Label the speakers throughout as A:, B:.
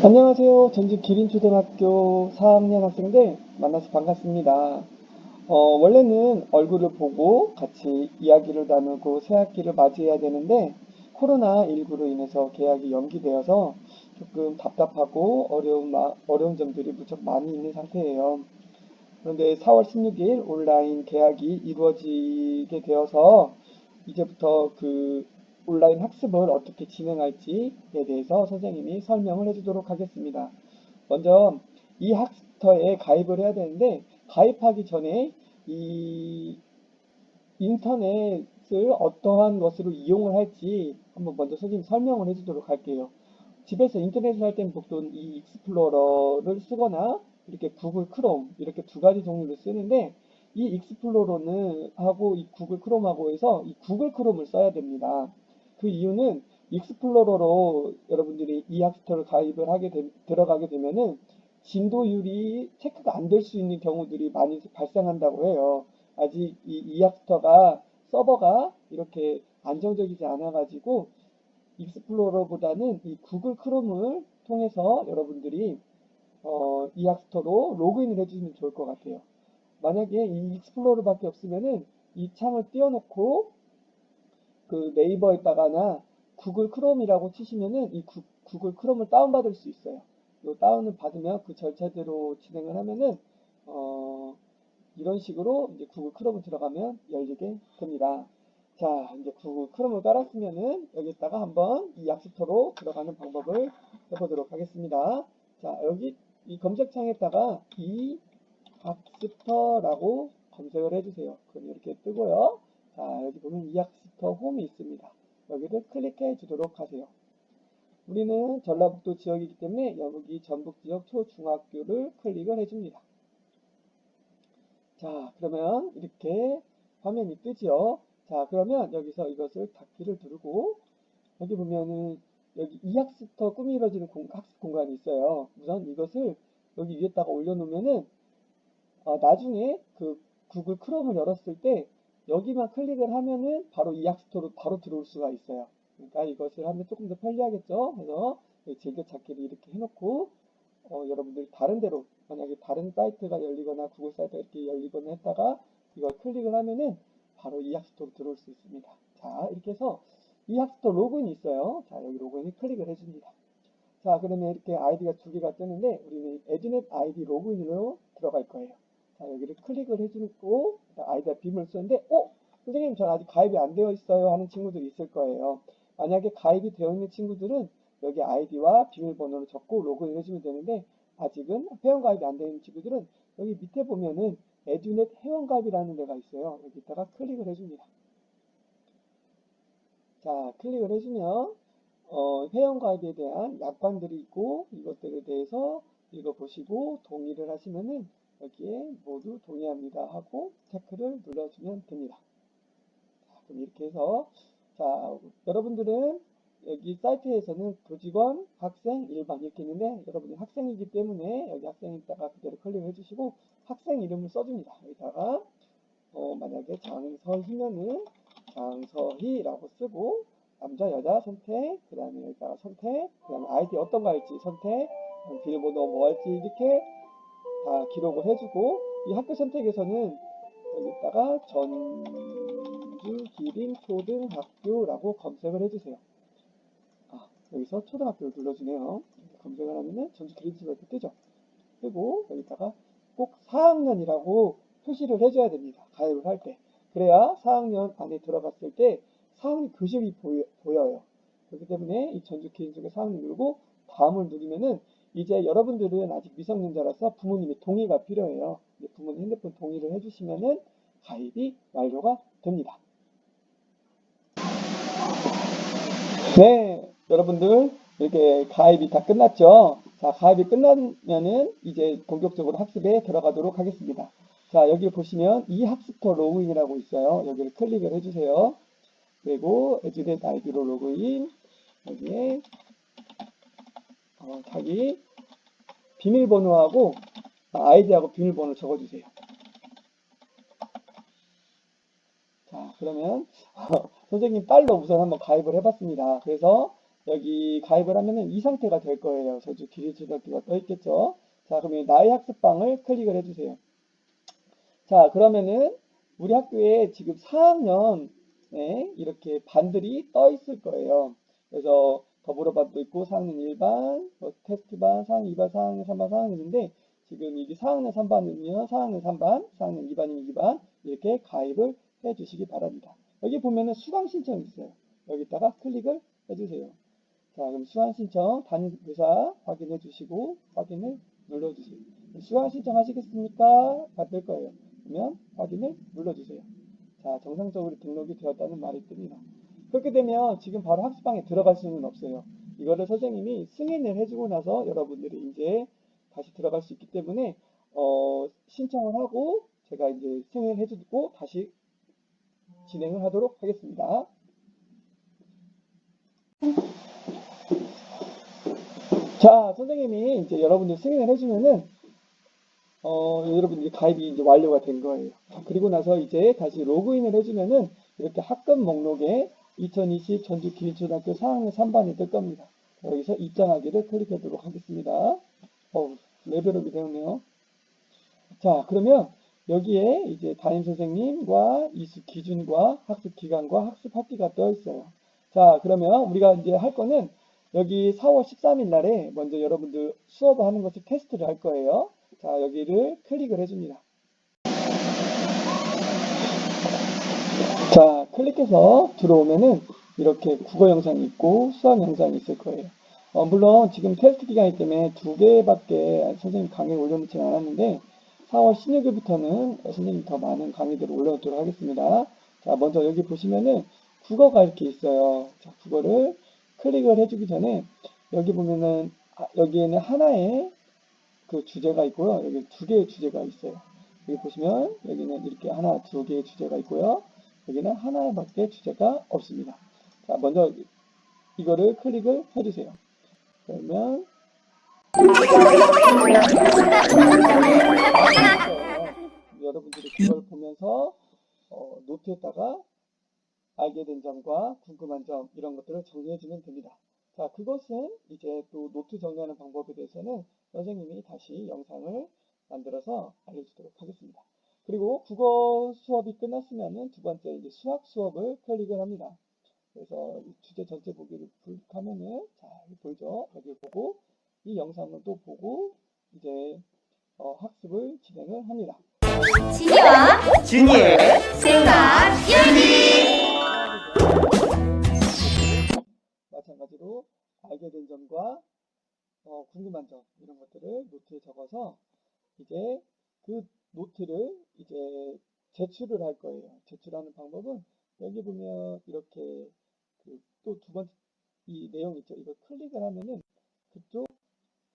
A: 안녕하세요. 전주 기린초등학교 4학년 학생들 만나서 반갑습니다. 어, 원래는 얼굴을 보고 같이 이야기를 나누고 새 학기를 맞이해야 되는데 코로나19로 인해서 계약이 연기되어서 조금 답답하고 어려운, 마- 어려운 점들이 무척 많이 있는 상태예요. 그런데 4월 16일 온라인 계약이 이루어지게 되어서 이제부터 그 온라인 학습을 어떻게 진행할지에 대해서 선생님이 설명을 해주도록 하겠습니다. 먼저 이 학습터에 가입을 해야 되는데 가입하기 전에 이 인터넷을 어떠한 것으로 이용을 할지 한번 먼저 선생님 설명을 해주도록 할게요. 집에서 인터넷을 할 때는 보통 이 익스플로러를 쓰거나 이렇게 구글 크롬 이렇게 두 가지 종류를 쓰는데 이 익스플로러는 하고 이 구글 크롬하고 해서 이 구글 크롬을 써야 됩니다. 그 이유는 익스플로러로 여러분들이 이 학습터를 가입을 하게 되, 들어가게 되면은 진도율이 체크가 안 될 수 있는 경우들이 많이 발생한다고 해요. 아직 이, 이 학습터가 서버가 이렇게 안정적이지 않아 가지고 익스플로러보다는 이 구글 크롬을 통해서 여러분들이 어, 이 학습터로 로그인을 해주시면 좋을 것 같아요. 만약에 이 익스플로러밖에 없으면은 이 창을 띄워놓고 그 네이버에다가나 구글 크롬이라고 치시면은 이 구, 구글 크롬을 다운받을 수 있어요. 이 다운을 받으면 그 절차대로 진행을 하면은 어, 이런 식으로 이제 구글 크롬을 들어가면 열리게 됩니다. 자, 이제 구글 크롬을 깔았으면은 여기다가 한번 이 약수터로 들어가는 방법을 해보도록 하겠습니다. 자, 여기 이 검색창에다가 이 학습터라고 검색을 해주세요. 그럼 이렇게 뜨고요. 자, 여기 보면 이 학습 터 홈이 있습니다. 여기를 클릭해 주도록 하세요. 우리는 전라북도 지역이기 때문에 여기 전북 지역 초중학교를 클릭을 해줍니다. 자, 그러면 이렇게 화면이 뜨죠. 자, 그러면 여기서 이것을 닫기를 누르고 여기 보면은 여기 이 학습터 꾸미러지는 공- 학습 공간이 있어요. 우선 이것을 여기 위에다가 올려놓으면은 어, 나중에 그 구글 크롬을 열었을 때 여기만 클릭을 하면은 바로 이 학습터로 바로 들어올 수가 있어요. 그러니까 이것을 하면 조금 더 편리하겠죠. 그래서 즐겨찾기를 이렇게 해놓고 어, 여러분들이 다른 데로 만약에 다른 사이트가 열리거나 구글 사이트가 이렇게 열리거나 했다가 이걸 클릭을 하면은 바로 이 학습터로 들어올 수 있습니다. 자 이렇게 해서 이 학습터 로그인이 있어요. 자 여기 로그인을 클릭을 해줍니다. 자 그러면 이렇게 아이디가 두 개가 뜨는데 우리는 에듀넷 아이디 로그인으로 들어갈 거예요. 자 여기를 클릭을 해주고 아이디와 비밀을 쓰는데 어? 선생님 전 아직 가입이 안 되어 있어요 하는 친구들이 있을 거예요. 만약에 가입이 되어 있는 친구들은 여기 아이디와 비밀번호를 적고 로그인을 해주면 되는데 아직은 회원 가입이 안 되어 있는 친구들은 여기 밑에 보면은 에듀넷 회원 가입이라는 데가 있어요. 여기다가 클릭을 해줍니다. 자 클릭을 해주면 어, 회원 가입에 대한 약관들이 있고 이것들에 대해서 읽어보시고 동의를 하시면은 여기에 모두 동의합니다 하고 체크를 눌러주면 됩니다. 자, 그럼 이렇게 해서 자 여러분들은 여기 사이트에서는 교직원, 학생, 일반 이렇게 있는데 여러분이 학생이기 때문에 여기 학생에다가 그대로 클릭을 해주시고 학생 이름을 써줍니다. 여기다가 어, 만약에 장서희면은 장서희라고 쓰고 남자 여자 선택 그 다음에 여기다가 선택 그 다음에 아이디 어떤 거 할지 선택 비밀번호 뭐 할지 이렇게 다 기록을 해주고 이 학교 선택에서는 여기다가 전주 기린 초등학교라고 검색을 해주세요. 아 여기서 초등학교를 눌러주네요. 검색을 하면은 전주 기린 초등학교 뜨죠. 뜨고 여기다가 꼭 4학년이라고 표시를 해줘야 됩니다. 가입을 할 때. 그래야 4학년 안에 들어갔을 때 4학년 교실이 보여, 보여요. 그렇기 때문에 이 전주 기린 쪽에 4학년 누르고 다음을 누르면은 이제 여러분들은 아직 미성년자라서 부모님의 동의가 필요해요. 부모님 핸드폰 동의를 해주시면은 가입이 완료가 됩니다. 네, 여러분들 이렇게 가입이 다 끝났죠? 자, 가입이 끝나면은 이제 본격적으로 학습에 들어가도록 하겠습니다. 자, 여기 보시면 이 학습터 로그인이라고 있어요. 여기를 클릭을 해주세요. 그리고 에듀넷 아이디로 로그인 여기에 어, 자기 비밀번호하고 아, 아이디하고 비밀번호 적어주세요. 자, 그러면 선생님 빨로 우선 한번 가입을 해봤습니다. 그래서 여기 가입을 하면은 이 상태가 될 거예요. 저주 기리초등학교가 떠 있겠죠. 자, 그러면 나의 학습방을 클릭을 해주세요. 자, 그러면은 우리 학교에 지금 4학년 에 이렇게 반들이 떠 있을 거예요. 그래서 더불어반도 있고 4학년 1반, 뭐 테스트반, 4학년 2반, 4학년 3반, 4학년인데 지금 이게 4학년 3반이면 4학년 3반, 4학년 2반이면 2반 이렇게 가입을 해 주시기 바랍니다. 여기 보면은 수강 신청이 있어요. 여기다가 클릭을 해 주세요. 자, 그럼 수강 신청 담임 교사 확인해 주시고 확인을 눌러 주세요. 수강 신청 하시겠습니까? 받을 거예요. 그러면 확인을 눌러 주세요. 자, 정상적으로 등록이 되었다는 말이 뜹니다. 그렇게 되면 지금 바로 학습방에 들어갈 수는 없어요. 이거를 선생님이 승인을 해주고 나서 여러분들이 이제 다시 들어갈 수 있기 때문에 어, 신청을 하고 제가 이제 승인을 해주고 다시 진행을 하도록 하겠습니다. 자, 선생님이 이제 여러분들 승인을 해주면은 어, 여러분 이제 가입이 이제 완료가 된 거예요. 자, 그리고 나서 이제 다시 로그인을 해주면은 이렇게 학급 목록에 2020 전주 기린초등학교 4학년 3반이 뜰 겁니다. 여기서 입장하기를 클릭하도록 하겠습니다. 어, 레벨업이 되었네요. 자, 그러면 여기에 이제 담임 선생님과 이수 기준과 학습 기간과 학습 학기가 떠 있어요. 자, 그러면 우리가 이제 할 거는 여기 4월 13일 날에 먼저 여러분들 수업을 하는 것을 테스트를 할 거예요. 자, 여기를 클릭을 해줍니다. 자, 클릭해서 들어오면은 이렇게 국어 영상이 있고 수학 영상이 있을 거예요. 어, 물론 지금 테스트 기간이기 때문에 두 개밖에 선생님 강의를 올려놓지는 않았는데 4월 16일부터는 선생님이 더 많은 강의들을 올려놓도록 하겠습니다. 자, 먼저 여기 보시면은 국어가 이렇게 있어요. 자, 국어를 클릭을 해주기 전에 여기 보면은 아, 여기에는 하나의 그 주제가 있고요. 여기 두 개의 주제가 있어요. 여기 보시면 여기는 이렇게 하나, 두 개의 주제가 있고요. 여기는 하나밖에 주제가 없습니다. 자, 먼저 이거를 클릭을 해주세요. 그러면 여러분들이 그걸 보면서 어, 노트에다가 알게 된 점과 궁금한 점 이런 것들을 정리해주면 됩니다. 자, 그것은 이제 또 노트 정리하는 방법에 대해서는 선생님이 다시 영상을 만들어서 알려주도록 하겠습니다. 그리고 국어 수업이 끝났으면은 두 번째 이제 수학 수업을 클릭을 합니다. 그래서 이 주제 전체 보기를 클릭하면은 자, 여기 보이죠? 여기 보고 이 영상을 또 보고 이제 어, 학습을 진행을 합니다.
B: 진이와
C: 진이의
B: 생각 이야기
A: 마찬가지로 알게 된 점과 어, 궁금한 점 이런 것들을 노트에 적어서 이제 그 노트를 이제 제출을 할 거예요. 제출하는 방법은 여기 보면 이렇게 그 또 두 번째 이 내용 있죠. 이거 클릭을 하면은 그쪽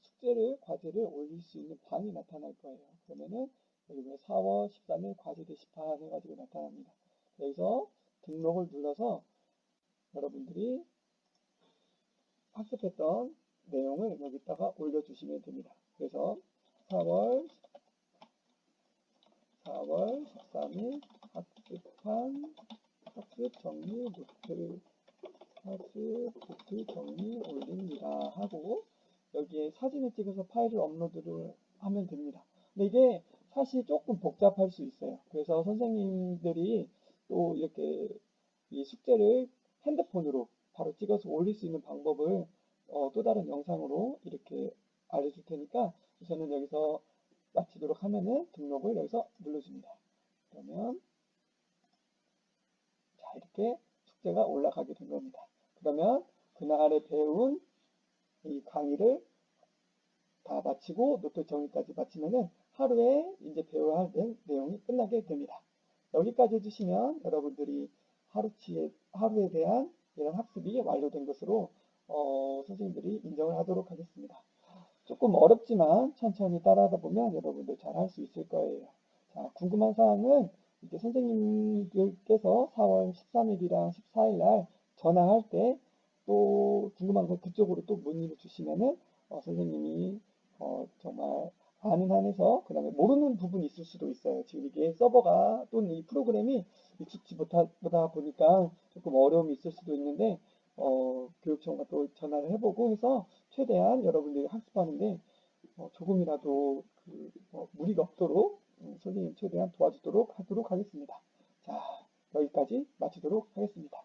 A: 숙제를 과제를 올릴 수 있는 방이 나타날 거예요. 그러면은 여기 보면 4월 13일 과제 게시판 해가지고 나타납니다. 여기서 등록을 눌러서 여러분들이 학습했던 내용을 여기다가 올려주시면 됩니다. 그래서 4월 4월 13일 학습한 학습 정리 노트 학습 노트 정리 올립니다 하고 여기에 사진을 찍어서 파일을 업로드를 하면 됩니다. 근데 이게 사실 조금 복잡할 수 있어요. 그래서 선생님들이 또 이렇게 이 숙제를 핸드폰으로 바로 찍어서 올릴 수 있는 방법을 어, 또 다른 영상으로 이렇게 알려줄 테니까 우선은 여기서 마치도록 하면은 등록을 여기서 눌러줍니다. 그러면 자 이렇게 숙제가 올라가게 된 겁니다. 그러면 그날에 배운 이 강의를 다 마치고 노트 정리까지 마치면은 하루에 이제 배워야 할 내- 내용이 끝나게 됩니다. 여기까지 해주시면 여러분들이 하루치에, 하루에 대한 이런 학습이 완료된 것으로 어, 선생님들이 인정을 하도록 하겠습니다. 조금 어렵지만 천천히 따라하다 보면 여러분들 잘 할 수 있을 거예요. 자, 궁금한 사항은 이제 선생님들께서 4월 13일이랑 14일 날 전화할 때 또 궁금한 거 그쪽으로 또 문의를 주시면은 어, 선생님이 어, 정말 아는 한에서 그 다음에 모르는 부분이 있을 수도 있어요. 지금 이게 서버가 또는 이 프로그램이 익숙지 못하다 보니까 조금 어려움이 있을 수도 있는데 어, 교육청과 또 전화를 해보고 해서 최대한 여러분들이 학습하는데 어, 조금이라도 그, 어, 무리가 없도록 음, 선생님 최대한 도와주도록 하도록 하겠습니다. 자, 여기까지 마치도록 하겠습니다.